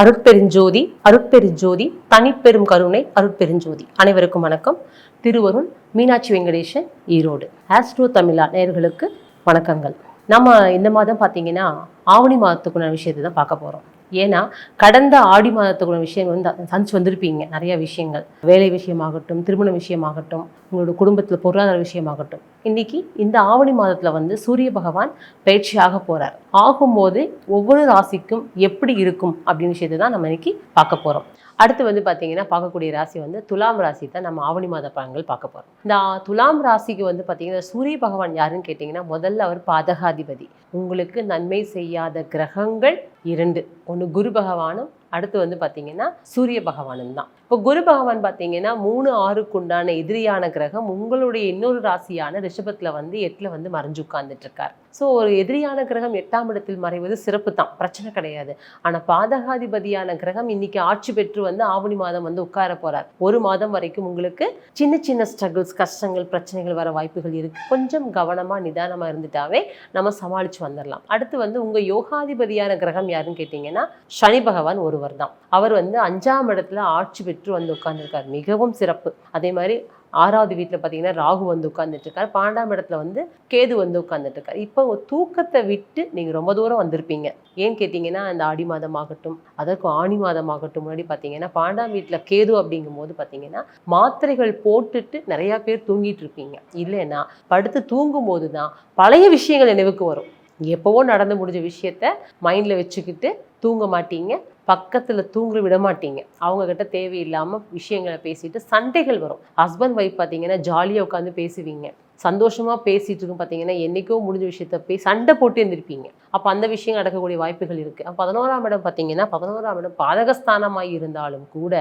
அருட்பெருஞ்சோதி அருட்பெருஞ்சோதி தனிப்பெரும் கருணை அருட்பெருஞ்சோதி. அனைவருக்கும் வணக்கம். திருவருள் மீனாட்சி வெங்கடேசன் ஈரோடு. ஆஸ்ட்ரோ தமிழா நேர்களுக்கு வணக்கங்கள். நம்ம இந்த மாதம் பார்த்தீங்கன்னா ஆவணி மாதத்துக்குள்ள விஷயத்தை தான் பார்க்க போகிறோம் ஏன்னா கடந்த ஆடி மாதத்துக்குள்ள விஷயங்கள் வந்து சந்திச்சு வந்திருப்பீங்க நிறைய விஷயங்கள். வேலை விஷயமாகட்டும் திருமண விஷயமாகட்டும் உங்களோட குடும்பத்தில் பொருளாதார விஷயமாகட்டும். இன்னைக்கு இந்த ஆவணி மாதத்தில் வந்து சூரிய பகவான் பயிற்சியாக போகிறார் ஆகும்போது ஒவ்வொரு ராசிக்கும் எப்படி இருக்கும் அப்படின்னு விஷயத்தை தான் நம்ம இன்னைக்கு பார்க்க போகிறோம் அடுத்து வந்து பார்த்தீங்கன்னா பார்க்கக்கூடிய ராசி வந்து துலாம் ராசி தான் நம்ம ஆவணி மாத பலன்கள் பார்க்க போகிறோம் இந்த துலாம் ராசிக்கு வந்து பார்த்தீங்கன்னா சூரிய பகவான் யாருன்னு கேட்டிங்கன்னா முதல்ல அவர் பாதகாதிபதி. உங்களுக்கு நன்மை செய்யாத கிரகங்கள் இரண்டு. ஒன்று குரு பகவானும் அடுத்து வந்து பார்த்தீங்கன்னா சூரிய பகவானும் தான் இப்போ குரு பகவான் பார்த்தீங்கன்னா மூணு ஆறுக்கு உண்டான எதிரியான கிரகம் உங்களுடைய இன்னொரு ராசியான ரிஷபத்தில் வந்து எட்டில் வந்து மறைஞ்சு உட்கார்ந்துட்டு இருக்கார் ஸோ ஒரு எதிரியான கிரகம் எட்டாம் இடத்தில் மறைவது சிறப்பு தான். பிரச்சனை கிடையாது. ஆனால் பாதகாதிபதியான கிரகம் இன்னைக்கு ஆட்சி பெற்று வந்து ஆவணி மாதம் வந்து உட்கார போகிறார் ஒரு மாதம் வரைக்கும் உங்களுக்கு சின்ன சின்ன ஸ்ட்ரகிள்ஸ் கஷ்டங்கள் பிரச்சனைகள் வர வாய்ப்புகள் இருக்குது கொஞ்சம் கவனமாக நிதானமாக இருந்துட்டாவே நம்ம சமாளித்து வந்துடலாம் அடுத்து வந்து உங்கள் யோகாதிபதியான கிரகம் யாருன்னு கேட்டிங்கன்னா சனி பகவான் ஒருவர் தான். அவர் வந்து அஞ்சாம் இடத்துல ஆட்சி பெற்று சுற்று வந்து உட்கார்ந்துருக்கார். மிகவும் சிறப்பு. அதே மாதிரி ஆறாவது வீட்டில் பார்த்தீங்கன்னா ராகு வந்து உட்கார்ந்துட்டு பாண்டாம் பன்னெண்டாம் இடத்துல வந்து கேது வந்து உட்கார்ந்துட்டு இப்போ தூக்கத்தை விட்டு நீங்கள் ரொம்ப தூரம் வந்திருப்பீங்க. ஏன் கேட்டிங்கன்னா அந்த ஆடி மாதம் ஆகட்டும் அதற்கு ஆணி மாதம் ஆகட்டும் முன்னாடி பார்த்தீங்கன்னா பன்னெண்டாம் வீட்டில் கேது அப்படிங்கும்போது பார்த்தீங்கன்னா மாத்திரைகள் போட்டுட்டு நிறையா பேர் தூங்கிட்டு இருப்பீங்க இல்லைன்னா படுத்து தூங்கும்போது தான் பழைய விஷயங்கள் நினைவுக்கு வரும். எப்போவோ நடந்து முடிஞ்ச விஷயத்த மைண்டில் வச்சுக்கிட்டு தூங்க மாட்டீங்க. பக்கத்தில் தூங்க விட மாட்டீங்க. அவங்க கிட்ட தேவையில்லாமல் விஷயங்களை பேசிட்டு சண்டைகள் வரும். ஹஸ்பண்ட் ஒய்ஃப் பார்த்தீங்கன்னா ஜாலியாக உட்காந்து பேசுவீங்க. சந்தோஷமாக பேசிட்டு இருக்கும் பார்த்தீங்கன்னா என்றைக்கோ முடிஞ்ச விஷயத்த போய் சண்டை போட்டு இருந்திருப்பீங்க அப்போ அந்த விஷயம் நடக்கக்கூடிய வாய்ப்புகள் இருக்குது அப்போ பதினோராம் இடம் பார்த்தீங்கன்னா பதினோராம் இடம் பாதகஸ்தானமாக இருந்தாலும் கூட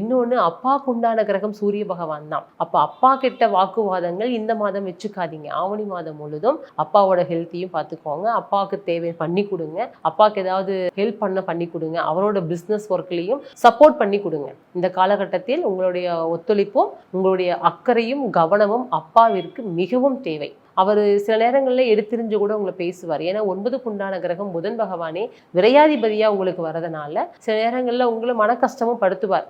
இன்னொன்று அப்பாவுக்கு உண்டான கிரகம் சூரிய பகவான் தான். அப்போ அப்பா கிட்ட வாக்குவாதங்கள் இந்த மாதம் வச்சுக்காதீங்க. ஆவணி மாதம் முழுதும் அப்பாவோட ஹெல்த்தையும் பார்த்துக்கோங்க அப்பாவுக்கு தேவை பண்ணி கொடுங்க. அப்பாவுக்கு ஏதாவது ஹெல்ப் பண்ண பண்ணி கொடுங்க. அவரோட பிஸ்னஸ் ஒர்க்லேயும் சப்போர்ட் பண்ணி கொடுங்க. இந்த காலகட்டத்தில் உங்களுடைய ஒத்துழைப்பும் உங்களுடைய அக்கறையும் கவனமும் அப்பாவிற்கு மிகவும் தேவை. அவர் சில நேரங்களில் எடுத்திருந்து கூட உங்களை பேசுவார். ஏன்னா ஒன்பதுக்கு உண்டான கிரகம் புதன் பகவானே விரையாதிபதியாக உங்களுக்கு வரதுனால சில நேரங்களில் உங்களை மன கஷ்டமும் படுத்துவார்.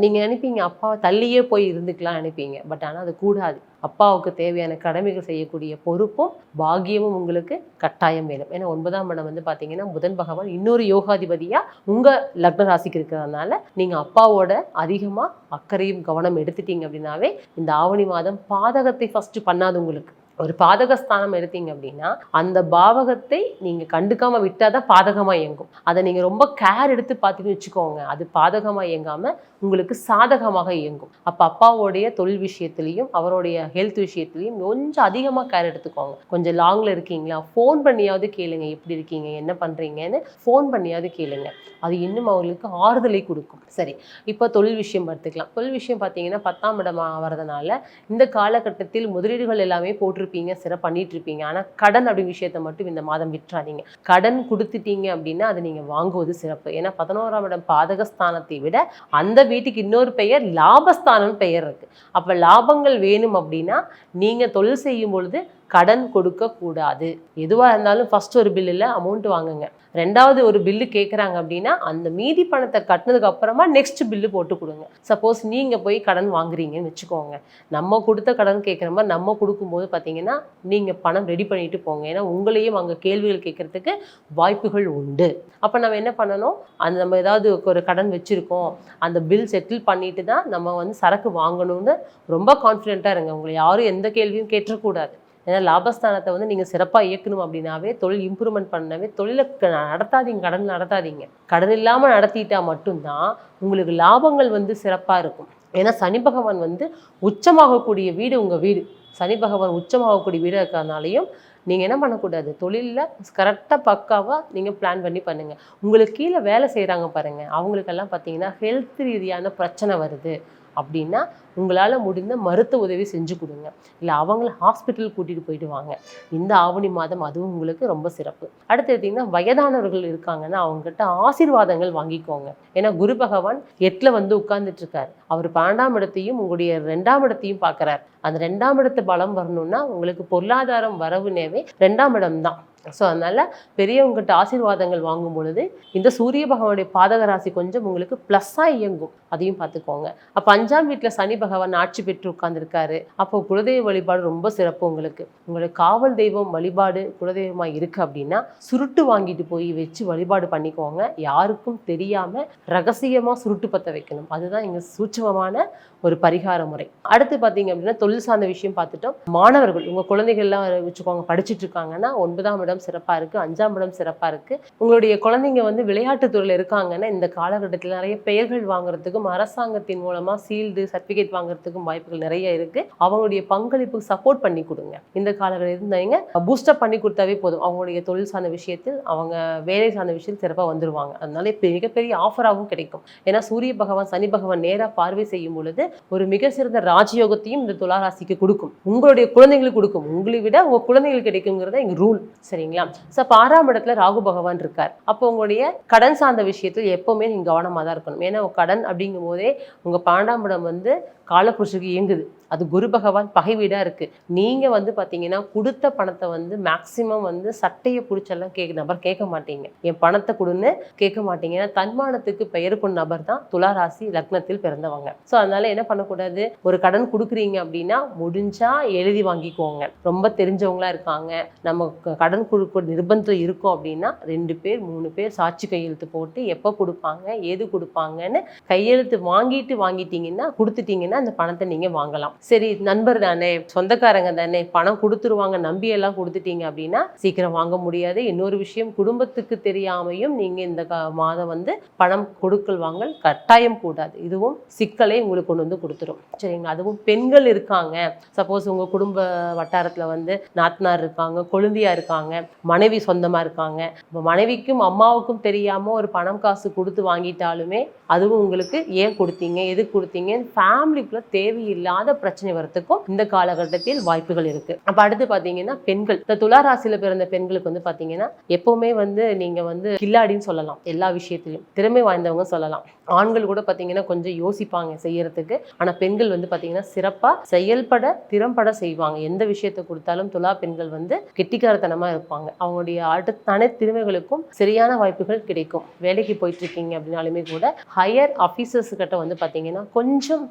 நீங்கள் நினைப்பீங்க அப்பாவை தள்ளியே போய் இருந்துக்கலாம் நினைப்பீங்க. பட் ஆனால் அது கூடாது. அப்பாவுக்கு தேவையான கடமைகள் செய்யக்கூடிய பொறுப்பும் பாக்கியமும் உங்களுக்கு கட்டாயம் வேணும். ஏன்னா ஒன்பதாம் இடம் வந்து பார்த்தீங்கன்னா புதன் பகவான் இன்னொரு யோகாதிபதியாக உங்கள் லக்ன ராசிக்கு இருக்கிறதுனால நீங்கள் அப்பாவோட அதிகமாக அக்கறையும் கவனம் எடுத்துட்டீங்க அப்படின்னாவே இந்த ஆவணி மாதம் பாதகத்தை ஃபஸ்ட்டு பண்ணாது உங்களுக்கு. ஒரு பாதகஸ்தானம் எடுத்தீங்க அப்படின்னா அந்த பாவகத்தை நீங்கள் கண்டுக்காமல் விட்டால் தான் பாதகமாக இயங்கும். அதை நீங்கள் ரொம்ப கேர் எடுத்து பார்த்துன்னு வச்சுக்கோங்க. அது பாதகமாக இயங்காமல் உங்களுக்கு சாதகமாக இயங்கும். அப்போ அப்பாவோடைய தொழில் விஷயத்துலையும் அவருடைய ஹெல்த் விஷயத்துலையும் கொஞ்சம் அதிகமாக கேர் எடுத்துக்கோங்க. கொஞ்சம் லாங்கில் இருக்கீங்களா? ஃபோன் பண்ணியாவது கேளுங்க. எப்படி இருக்கீங்க? என்ன பண்ணுறீங்கன்னு ஃபோன் பண்ணியாவது கேளுங்க. அது இன்னும் அவங்களுக்கு ஆறுதலை கொடுக்கும். சரி இப்போ தொழில் விஷயம் பார்த்துக்கலாம். தொழில் விஷயம் பார்த்தீங்கன்னா பத்தாம் இடமாக வரதுனால இந்த காலகட்டத்தில் முதலீடுகள் எல்லாமே போட்டிருப்பீங்க சிற பண்ணிட்டு இருப்பீங்க ஆனால் கடன் அப்படின்னு விஷயத்தை மட்டும் இந்த மாதம் விட்டுறாதீங்க. கடன் கொடுத்துட்டீங்க அப்படின்னா அதை நீங்கள் வாங்குவது சிறப்பு. ஏன்னா பதினோராம் இடம் பாதகஸ்தானத்தை விட அந்த வீட்டுக்கு இன்னொரு பெயர் லாபஸ்தானம் பெயர் இருக்கு. அப்போ லாபங்கள் வேணும் அப்படின்னா நீங்கள் தொழில் செய்யும் பொழுது கடன் கொடுக்கக்கூடாது. எதுவாக இருந்தாலும் ஃபஸ்ட் ஒரு பில்லில் அமௌண்ட் வாங்குங்க. ரெண்டாவது ஒரு பில்லு கேட்குறாங்க அப்படின்னா அந்த மீதி பணத்தை கட்டினதுக்கு அப்புறமா நெக்ஸ்ட் பில்லு போட்டு கொடுங்க. சப்போஸ் நீங்கள் போய் கடன் வாங்குறீங்கன்னு வச்சுக்கோங்க. நம்ம கொடுத்த கடன் கேட்குற மாதிரி நம்ம கொடுக்கும்போது பார்த்தீங்கன்னா நீங்கள் பணம் ரெடி பண்ணிட்டு போங்க. ஏன்னா உங்களையும் அங்கே கேள்விகள் கேட்குறதுக்கு வாய்ப்புகள் உண்டு. அப்போ நம்ம என்ன பண்ணணும்? அந்த நம்ம ஏதாவது ஒரு கடன் வச்சுருக்கோம். அந்த பில் செட்டில் பண்ணிட்டு தான் நம்ம வந்து சரக்கு வாங்கணும்னு ரொம்ப கான்ஃபிடென்ட்டாக இருங்க. உங்களை யாரும் எந்த கேள்வியும் கேட்டக்கூடாது ஏன்னா லாபஸ்தானத்தை வந்து நீங்கள் சிறப்பாக இயக்கணும் அப்படின்னாவே தொழில் இம்ப்ரூவ்மெண்ட் பண்ணவே தொழிலை க- நடத்தாதீங்க கடன் நடத்தாதீங்க. கடன் இல்லாமல் நடத்திட்டா மட்டும்தான் உங்களுக்கு லாபங்கள் வந்து சிறப்பாக இருக்கும். ஏன்னா சனி பகவான் வந்து உச்சமாகக்கூடிய வீடு உங்கள் வீடு. சனி பகவான் உச்சமாகக்கூடிய வீடு இருக்கிறதுனாலையும் நீங்கள் என்ன பண்ணக்கூடாது? தொழிலில் கரெக்டாக பக்காவாக நீங்கள் பிளான் பண்ணி பண்ணுங்கள் உங்களுக்கு கீழே வேலை செய்கிறாங்க பாருங்கள் அவங்களுக்கெல்லாம் பார்த்தீங்கன்னா ஹெல்த் ரீதியான பிரச்சனை வருது. அப்படின்னா உங்களால் முடிந்த மருத்துவ உதவி செஞ்சு கொடுங்க. இல்லை அவங்கள ஹாஸ்பிட்டல் கூட்டிகிட்டு போயிட்டு வாங்க. இந்த ஆவணி மாதம் அதுவும் உங்களுக்கு ரொம்ப சிறப்பு. அடுத்து எடுத்தீங்கன்னா வயதானவர்கள் இருக்காங்கன்னா அவங்ககிட்ட ஆசீர்வாதங்கள் வாங்கிக்கோங்க. ஏன்னா குரு பகவான் எட்டில் வந்து உட்கார்ந்துட்டுருக்கார் அவர் பன்னெண்டாம் இடத்தையும் உங்களுடைய ரெண்டாம் இடத்தையும் பார்க்குறார். அந்த ரெண்டாம் இடத்து பலம் வரணும்னா உங்களுக்கு பொருளாதாரம் வரவுனேவே ரெண்டாம் இடம் தான் ஸோ அதனால பெரியவங்ககிட்ட ஆசீர்வாதங்கள் வாங்கும் பொழுது இந்த சூரிய பகவானுடைய பாதக ராசி கொஞ்சம் உங்களுக்கு ப்ளஸ்ஸாக இயங்கும். அதையும் பார்த்துக்கோங்க. அப்போ அஞ்சாம் வீட்டில் சனி பகவான் ஆட்சி பெற்று உட்கார்ந்துருக்காரு. அப்போ குலதெய்வ வழிபாடு ரொம்ப சிறப்பு உங்களுக்கு. உங்களுடைய காவல் தெய்வம் வழிபாடு குலதெய்வமாக இருக்குது அப்படின்னா சுருட்டு வாங்கிட்டு போய் வச்சு வழிபாடு பண்ணிக்கோங்க. யாருக்கும் தெரியாமல் ரகசியமாக சுருட்டு பற்ற வைக்கணும். அதுதான் எங்கள் சூட்சமமான ஒரு பரிகார முறை. அடுத்து பார்த்தீங்க அப்படின்னா தொழில் சார்ந்த விஷயம் பார்த்துட்டோம். மாணவர்கள் உங்கள் குழந்தைகள்லாம் வச்சுக்கோங்க படிச்சுட்டு இருக்காங்கன்னா ஒன்பதாம் இடம் சிறப்பாக இருக்கு. அஞ்சாம் இடம் சிறப்பாக இருக்குது உங்களுடைய குழந்தைங்க வந்து விளையாட்டுத்துறையில் இருக்காங்கன்னா இந்த காலகட்டத்தில் நிறைய பெயர்கள் வாங்குறதுக்கும் அரசாங்கத்தின் மூலமா சீல்டு சர்டிஃபிகேட் வாங்குறதுக்கும் வாய்ப்புகள் நிறைய இருக்கு. அவங்களுடைய பங்களிப்பு சப்போர்ட் பண்ணி கொடுங்க. இந்த காலகட்டத்தில் இருந்தவங்க பூஸ்டப் பண்ணி கொடுத்தாவே போதும். அவங்களுடைய தொழில் சார்ந்த விஷயத்தில் அவங்க வேலை சார்ந்த விஷயத்தில் சிறப்பாக வந்துருவாங்க. அதனால இப்போ மிகப்பெரிய ஆஃபராகவும் கிடைக்கும். ஏன்னா சூரிய பகவான் சனி பகவான் நேரா பார்வை செய்யும் பொழுது ஒரு மிக சிறந்த ராஜயோகத்தையும் இந்த துளாராசிக்கு கொடுக்கும். உங்களுடைய குழந்தைங்களுக்கு கொடுக்கும். உங்களை விட உங்க குழந்தைங்களுக்கு கிடைக்குங்கிறத எங்க ரூல் சரி இல்லைங்களா? ஸோ ஆறாம் இடத்துல ராகு பகவான் இருக்கார். அப்போ உங்களுடைய கடன் சார்ந்த விஷயத்தில் எப்பவுமே நீங்க கவனமாக தான் இருக்கணும். ஏன்னா கடன் அப்படிங்கும் போதே உங்க பன்னெண்டாம் இடம் வந்து காலப்புருஷுக்கு இயங்குது. அது குரு பகவான் பகை வீடாக இருக்குது நீங்கள் வந்து பார்த்தீங்கன்னா கொடுத்த பணத்தை வந்து மேக்சிமம் வந்து சட்டையை பிடிச்செல்லாம் கேட்க நபர் கேட்க மாட்டீங்க. என் பணத்தை கொடுன்னு கேட்க மாட்டீங்க ஏன்னா தன்மானத்துக்கு பெயர் கொண்ட நபர் தான் துளாராசி லக்னத்தில் பிறந்தவங்க. ஸோ அதனால் என்ன பண்ணக்கூடாது? ஒரு கடன் கொடுக்குறீங்க அப்படின்னா முடிஞ்சால் எழுதி வாங்கிக்கோங்க. ரொம்ப தெரிஞ்சவங்களா இருக்காங்க. நம்ம கடன் கொடுக்க நிர்பந்தம் இருக்கும் அப்படின்னா ரெண்டு பேர் மூணு பேர் சாட்சி கையெழுத்து போட்டு எப்போ கொடுப்பாங்க ஏது கொடுப்பாங்கன்னு கையெழுத்து வாங்கிட்டு வாங்கிட்டீங்கன்னா கொடுத்துட்டீங்கன்னா அந்த பணத்தை நீங்கள் வாங்கலாம். சரி நண்பர் தானே சொந்தக்காரங்க தானே பணம் கொடுத்துருவாங்க நம்பி எல்லாம் கொடுத்துட்டீங்க அப்படின்னா சீக்கிரம் வாங்க முடியாது. இன்னொரு விஷயம் குடும்பத்துக்கு தெரியாமையும் நீங்கள் இந்த மாதம் வந்து பணம் கொடுக்கல் வாங்கல் கட்டாயம் கூடாது. இதுவும் சிக்கலை உங்களுக்கு கொண்டு வந்து கொடுத்துரும். சரிங்களா? அதுவும் பெண்கள் இருக்காங்க. சப்போஸ் உங்கள் குடும்ப வட்டாரத்தில் வந்து நாத்தனார் இருக்காங்க கொழுந்தியா இருக்காங்க மனைவி சொந்தமாக இருக்காங்க. மனைவிக்கும் அம்மாவுக்கும் தெரியாமல் ஒரு பணம் காசு கொடுத்து வாங்கிட்டாலுமே அதுவும் உங்களுக்கு ஏன் கொடுத்தீங்க எதுக்கு கொடுத்தீங்க ஃபேமிலிக்குள்ள தேவையில்லாத பிரச்சனை வரத்துக்கும் இந்த காலகட்டத்தில் வாய்ப்புகள் இருக்கு. அப்போ அடுத்து பார்த்தீங்கன்னா பெண்கள். இந்த துலா பிறந்த பெண்களுக்கு வந்து பாத்தீங்கன்னா எப்பவுமே வந்து நீங்க வந்து கில்லாடின்னு சொல்லலாம். எல்லா விஷயத்திலையும் திறமை வாய்ந்தவங்க சொல்லலாம். ஆண்கள் கூட பார்த்தீங்கன்னா கொஞ்சம் யோசிப்பாங்க செய்யறதுக்கு. ஆனால் பெண்கள் வந்து பாத்தீங்கன்னா சிறப்பா செயல்பட திறம்பட செய்வாங்க. எந்த விஷயத்தை கொடுத்தாலும் துலா பெண்கள் வந்து கெட்டிக்காரத்தனமா இருப்பாங்க. அவங்களுடைய அடுத்த அனைத்து திறமைகளுக்கும் சரியான வாய்ப்புகள் கிடைக்கும். வேலைக்கு போயிட்டு இருக்கீங்க அப்படின்னாலுமே கூட ஹையர் ஆஃபீஸர்ஸ் கிட்ட வந்து பாத்தீங்கன்னா கொஞ்சம்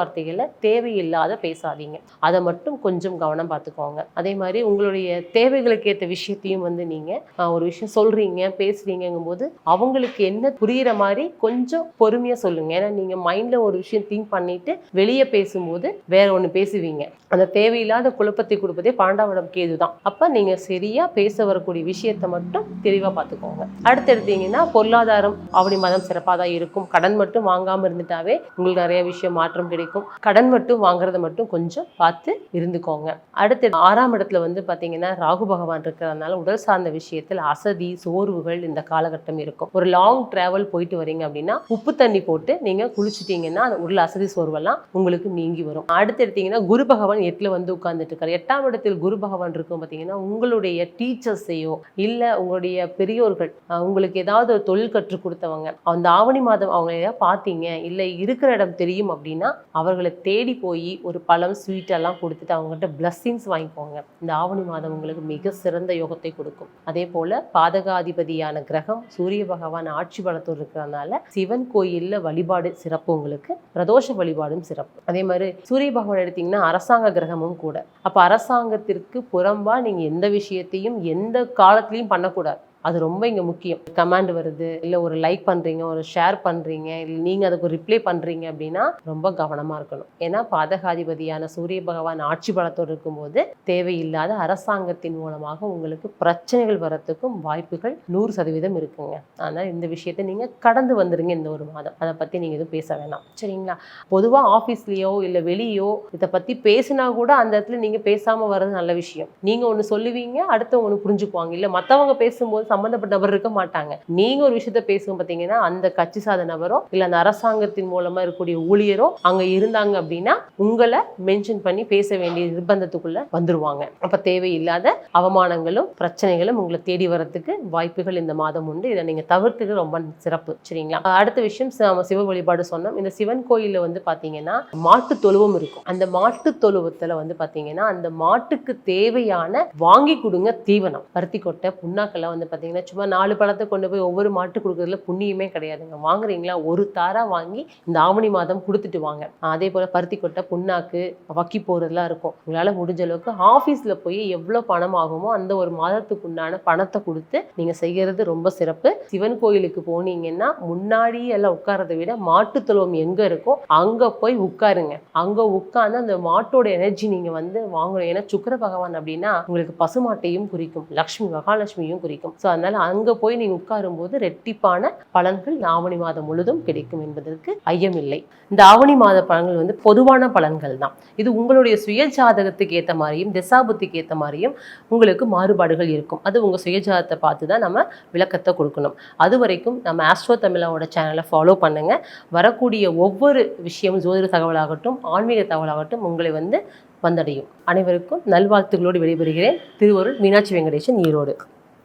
பேச்சுவார்த்தைகளை தேவையில்லாத பேசாதீங்க. அதை மட்டும் கொஞ்சம் கவனம் பார்த்துக்கோங்க அதே மாதிரி உங்களுடைய தேவைகளுக்கு ஏற்ற விஷயத்தையும் வந்து நீங்கள் ஒரு விஷயம் சொல்றீங்க பேசுகிறீங்கும் போது அவங்களுக்கு என்ன புரிகிற மாதிரி கொஞ்சம் பொறுமையாக சொல்லுங்கள் ஏன்னா நீங்கள் மைண்டில் ஒரு விஷயம் திங்க் பண்ணிட்டு வெளியே பேசும்போது வேற ஒன்று பேசுவீங்க. அந்த தேவையில்லாத குழப்பத்தை கொடுப்பதே பாண்டாவடம் கேது தான். அப்போ நீங்கள் சரியாக பேச வரக்கூடிய விஷயத்தை மட்டும் தெளிவாக பார்த்துக்கோங்க அடுத்து எடுத்தீங்கன்னா பொருளாதாரம் அவனி மதம் சிறப்பாக தான் இருக்கும். கடன் மட்டும் வாங்காமல் இருந்துட்டாவே உங்களுக்கு நிறைய விஷயம் மாற்றம் கிடைக்கும். கடன் மட்டும் வாங்குறத மட்டும் கொஞ்சம் பார்த்து இருந்துக்கோங்க. அடுத்து ஆறாம் இடத்துல வந்து பார்த்தீங்கன்னா ராகு பகவான் இருக்கிறதுனால உடல் சார்ந்த விஷயத்தில் அசதி சோர்வுகள் இந்த காலகட்டம் இருக்கும். ஒரு லாங் டிராவல் போயிட்டு வரீங்க அப்படின்னா உப்பு தண்ணி போட்டு நீங்க குளிச்சிட்டீங்கன்னா அந்த உடல் அசதி சோர்வெல்லாம் உங்களுக்கு நீங்கி வரும். அடுத்து எடுத்தீங்கன்னா குரு பகவான் எட்டுல வந்து உட்கார்ந்துட்டு இருக்காரு எட்டாம் இடத்தில் குரு பகவான் இருக்கும் பார்த்தீங்கன்னா உங்களுடைய டீச்சர்ஸையோ இல்லை உங்களுடைய பெரியோர்கள் உங்களுக்கு ஏதாவது ஒரு தொழில் கற்றுக் கொடுத்தவங்க அந்த ஆவணி மாதம் அவங்க பார்த்தீங்க இல்லை இருக்கிற இடம் தெரியும் அப்படின்னா அவர்களை தேடி போய் ஒரு பழம் ஸ்வீட்டெல்லாம் கொடுத்துட்டு அவங்ககிட்ட பிளஸ்ஸிங்ஸ் வாங்கிக்கோங்க. இந்த ஆவணி மாதம் உங்களுக்கு மிக சிறந்த யோகத்தை கொடுக்கும். அதே போல பாதகாதிபதியான கிரகம் சூரிய பகவான் ஆட்சி பலத்தோடு இருக்கிறதுனால சிவன் கோயிலில் வழிபாடு சிறப்பு உங்களுக்கு பிரதோஷ வழிபாடும் சிறப்பு. அதே மாதிரி சூரிய பகவான் எடுத்தீங்கன்னா அரசாங்க கிரகமும் கூட. அப்போ அரசாங்கத்திற்கு புறம்பா நீங்கள் எந்த விஷயத்தையும் எந்த காலத்திலையும் பண்ணக்கூடாது. அது ரொம்ப இங்கே முக்கியம். கமாண்ட் வருது இல்லை ஒரு லைக் பண்ணுறீங்க ஒரு ஷேர் பண்ணுறீங்க இல்லை நீங்கள் அதுக்கு ரிப்ளை பண்ணுறீங்க அப்படின்னா ரொம்ப கவனமாக இருக்கணும். ஏன்னா பாதகாதிபதியான சூரிய பகவான் ஆட்சி பலத்தோடு இருக்கும்போது தேவையில்லாத அரசாங்கத்தின் மூலமாக உங்களுக்கு பிரச்சனைகள் வரத்துக்கும் வாய்ப்புகள் நூறு சதவீதம் இருக்குங்க. அதனால் இந்த விஷயத்தை நீங்கள் கடந்து வந்துடுங்க இந்த ஒரு மாதம். அதை பற்றி நீங்கள் எதுவும் பேச வேணாம். சரிங்களா? பொதுவாக ஆஃபீஸ்லேயோ இல்லை வெளியோ இதை பற்றி பேசினா கூட அந்த இடத்துல நீங்கள் பேசாமல் வர்றது நல்ல விஷயம். நீங்கள் ஒன்று சொல்லுவீங்க அடுத்தவங்க ஒன்று புரிஞ்சுக்குவாங்க. இல்லை மற்றவங்க பேசும்போது சம்பந்தப்பட்ட நபர் இருக்க மாட்டாங்க. நீங்க ஒரு விஷயத்த பேசுங்க பார்த்தீங்கன்னா அந்த கட்சி சாத நபரோ இல்ல அந்த அரசாங்கத்தின் மூலமா இருக்கக்கூடிய ஊழியரோ அங்க இருந்தாங்க அப்படின்னா உங்களை மென்ஷன் பண்ணி பேச வேண்டிய நிர்பந்தத்துக்குள்ள வந்துருவாங்க. அப்ப தேவையில்லாத அவமானங்களும் பிரச்சனைகளும் உங்களை தேடி வரதுக்கு வாய்ப்புகள் இந்த மாதம் உண்டு. இதை நீங்க தவிர்த்துக்கு ரொம்ப சிறப்பு. சரிங்களா? அடுத்த விஷயம் நம்ம சிவ வழிபாடு சொன்னோம். இந்த சிவன் கோயிலில் வந்து பாத்தீங்கன்னா மாட்டு தொழுவம் இருக்கும். அந்த மாட்டு தொழுவத்துல வந்து பாத்தீங்கன்னா அந்த மாட்டுக்கு தேவையான வாங்கி கொடுங்க தீவனம். பருத்தி கொட்டை புண்ணாக்கெல்லாம் வந்து பார்த்தீங்கன்னா சும்மா நாலு பழத்தை கொண்டு போய் ஒவ்வொரு மாட்டு கொடுக்கறதுல புண்ணியமே கிடையாதுங்க. வாங்குறீங்களா? ஒரு தாரா வாங்கி இந்த ஆவணி மாதம் கொடுத்துட்டு வாங்க. அதே போல் பருத்தி கொட்டை புண்ணாக்கு வக்கி போகிறதுலாம் இருக்கும். உங்களால் முடிஞ்ச அளவுக்கு ஆஃபீஸில் போய் எவ்வளோ பணம் ஆகுமோ அந்த ஒரு மாதத்துக்கு உண்டான பணத்தை கொடுத்து நீங்கள் செய்கிறது ரொம்ப சிறப்பு. சிவன் கோயிலுக்கு போனீங்கன்னா முன்னாடி எல்லாம் உட்கார்றதை விட மாட்டு தொழுவம் எங்கே இருக்கோ அங்கே போய் உட்காருங்க. அங்கே உட்கார்ந்து அந்த மாட்டோட எனர்ஜி நீங்கள் வந்து வாங்கணும். ஏன்னா சுக்கர பகவான் அப்படின்னா உங்களுக்கு பசுமாட்டையும் குறிக்கும். லக்ஷ்மி மகாலட்சுமியும் குறிக்கும். ஸோ அதனால் அங்கே போய் நீங்கள் உட்காரும் போது ரெட்டிப்பான பலன்கள் இந்த ஆவணி மாதம் முழுதும் கிடைக்கும் என்பதற்கு ஐயமில்லை. இந்த ஆவணி மாத பலன்கள் வந்து பொதுவான பலன்கள் தான். இது உங்களுடைய சுய ஜாதகத்துக்கு ஏற்ற மாதிரியும் திசாபுத்திக்கு ஏற்ற மாதிரியும் உங்களுக்கு மாறுபாடுகள் இருக்கும். அது உங்கள் சுயஜாதத்தை பார்த்து தான் நம்ம விளக்கத்தை கொடுக்கணும். அது வரைக்கும் நம்ம ஆஸ்ட்ரோ தமிழாவோட சேனலை ஃபாலோ பண்ணுங்க. வரக்கூடிய ஒவ்வொரு விஷயம் ஜோதிட தகவலாகட்டும் ஆன்மீக தகவலாகட்டும் உங்களை வந்து வந்தடையும். அனைவருக்கும் நல்வாழ்த்துக்களோடு விடைபெறுகிறேன். திருவருள் மீனாட்சி வெங்கடேசன் ஈரோடு.